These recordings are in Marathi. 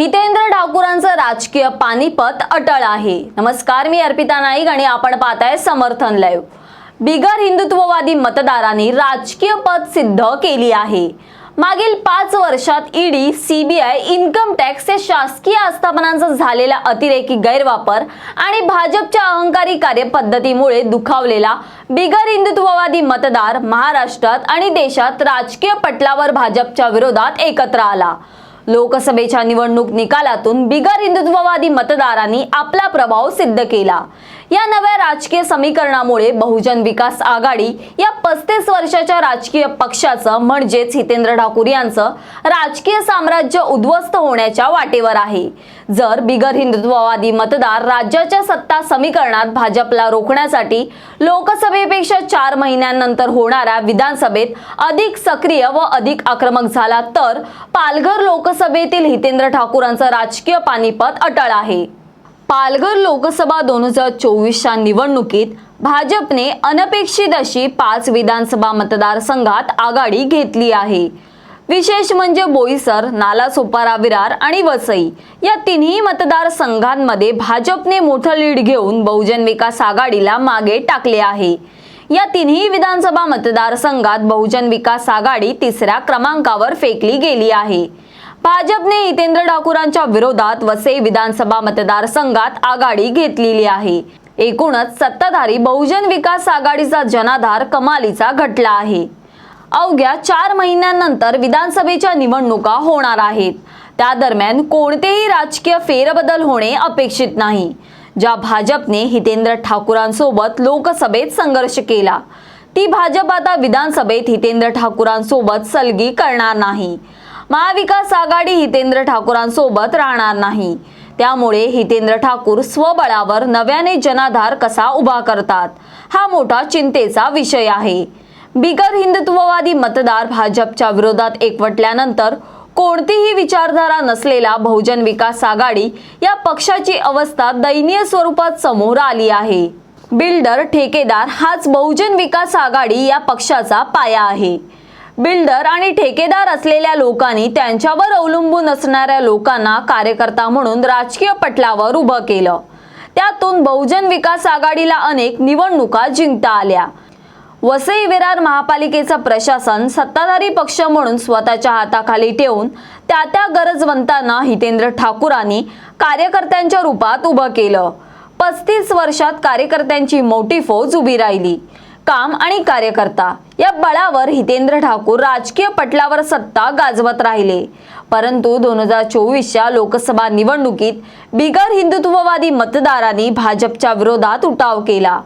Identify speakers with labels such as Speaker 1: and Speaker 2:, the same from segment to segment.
Speaker 1: हितेंद्र ठाकूरांचं राजकीय पानिपत अटळ आहे. नमस्कार मी अर्पिता नाईक आणि आपण पाहताय समर्थन लाईव्ह. बिगर हिंदुत्ववादी मतदारांनी राजकीय पद सिद्ध केली आहे. मागील पाच वर्षात ईडी सीबीआय इन्कम टॅक्स या शासकीय आस्थापनांचा झालेला अतिरेकी गैरवापर आणि भाजपच्या अहंकारी कार्यपद्धतीमुळे दुखावलेला बिगर हिंदुत्ववादी मतदार महाराष्ट्रात आणि देशात राजकीय पटलावर भाजपच्या विरोधात एकत्र आला. लोकसभेच्या निवडणूक निकालातून बिगर हिंदुत्ववादी मतदारांनी आपला प्रभाव सिद्ध केला. या नव्या राजकीय समीकरणामुळे बहुजन विकास आघाडी या पस्तीस वर्षाच्या राजकीय पक्षाचं म्हणजेच हितेंद्र ठाकूर यांचं राजकीय साम्राज्य उद्ध्वस्त होण्याच्या वाटेवर आहे. जर बिगर हिंदुत्ववादी मतदार राज्याच्या सत्ता समीकरणात भाजपला रोखण्यासाठी लोकसभेपेक्षा चार महिन्यांनंतर होणाऱ्या विधानसभेत अधिक सक्रिय व अधिक आक्रमक झाला तर पालघर लोकसभेतील हितेंद्र ठाकूरांचं राजकीय पानिपत अटळ आहे. पालघर लोकसभा दोन हजार चोवीसच्या निवडणुकीत भाजपने अनपेक्षित अशी पाच विधानसभा मतदारसंघात आघाडी घेतली आहे. विशेष म्हणजे बोईसर नालासोपारा विरार आणि वसई या तिन्ही मतदारसंघांमध्ये भाजपने मोठं लीड घेऊन बहुजन विकास आघाडीला मागे टाकले आहे. या तिन्ही विधानसभा मतदारसंघात बहुजन विकास आघाडी तिसऱ्या क्रमांकावर फेकली गेली आहे. भाजपने हितेंद्र ठाकूरांच्या विरोधात वसई विधानसभा मतदारसंघात आघाडी घेतलेली आहे. एकूणच सत्ताधारी बहुजन विकास आघाडीचा जनाधार कमालीचा घटला आहे. अवघ्या चार महिन्यांनंतर विधानसभेच्या निवडणुका होणार आहेत. त्या दरम्यान कोणतेही राजकीय फेरबदल होणे अपेक्षित नाही. ज्या भाजपने हितेंद्र ठाकूरांसोबत लोकसभेत संघर्ष केला. ती भाजप आता विधानसभेत हितेंद्र ठाकूरांसोबत सलगी करणार नाही. महाविकास आघाडी हितेंद्र ठाकूरांसोबत राहणार नाही. त्यामुळे हितेंद्र ठाकूर स्वबळावर नव्याने जनाधार कसा उभा करतात हा मोठा चिंतेचा विषय आहे. बिगर हिंदुत्ववादी मतदार भाजपच्या विरोधात एकवटल्यानंतर कोणतीही विचारधारा नसलेला बहुजन विकास आघाडी या पक्षाची अवस्था दयनीय स्वरूपात समोर आली आहे. बिल्डर ठेकेदार हाच बहुजन विकास आघाडी या पक्षाचा पाया आहे. बिल्डर आणि ठेकेदार असलेल्या लोकांनी त्यांच्यावर अवलंबून असणाऱ्या लोकांना कार्यकर्ता म्हणून राजकीय पटलावर उभं केलं. त्यातून बहुजन विकास आघाडीला अनेक निवडणुका जिंकता आल्या. वसई विरार महापालिकेचं प्रशासन सत्ताधारी पक्ष म्हणून स्वतःच्या हाताखाली ठेवून त्या त्या गरजवंतांना हितेंद्र ठाकूरांनी कार्यकर्त्यांच्या रूपात उभं केलं. पस्तीस वर्षात कार्यकर्त्यांची मोठी फौज उभी राहिली. काम आणि कार्यकर्ता या बळावर हितेंद्र ठाकूर राजकीय पटलावर सत्ता गाजवत राहिले. परंतु दोन हजार चोवीसच्या लोकसभा निवडणुकीत बिगर हिंदुत्ववादी मतदारांनी भाजपच्या विरोधात उठाव केला.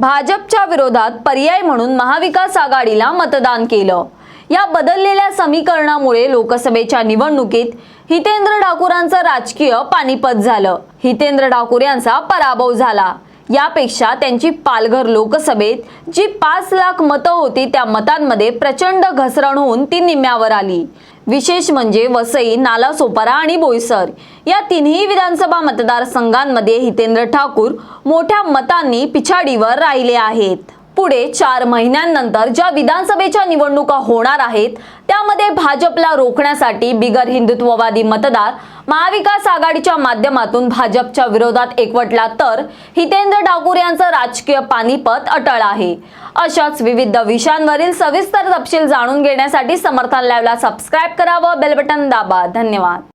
Speaker 1: भाजपच्या विरोधात पर्याय म्हणून महाविकास आघाडीला मतदान केलं. या बदललेल्या समीकरणामुळे लोकसभेच्या निवडणुकीत हितेंद्र ठाकूरांचं राजकीय पानिपत झालं. हितेंद्र ठाकूर यांचा पराभव झाला. यापेक्षा त्यांची पालघर लोकसभेत जी पाच लाख मतं होती त्या मतांमध्ये प्रचंड घसरण होऊन ती निम्म्यावर आली. विशेष म्हणजे वसई नालासोपारा आणि बोईसर या तिन्ही विधानसभा मतदारसंघांमध्ये हितेंद्र ठाकूर मोठ्या मतांनी पिछाडीवर राहिले आहेत. पुढे चार महिन्यांनंतर ज्या विधानसभेच्या निवडणुका होणार आहेत त्यामध्ये भाजपला रोखण्यासाठी बिगर हिंदुत्ववादी मतदार महाविकास आघाडीच्या माध्यमातून भाजपच्या विरोधात एकवटला तर हितेंद्र ठाकूर यांचं राजकीय पानिपत अटळ आहे. अशाच विविध विषयांवरील सविस्तर तपशील जाणून घेण्यासाठी समर्थन लाईव्हला सबस्क्राईब करा व दाबा. धन्यवाद.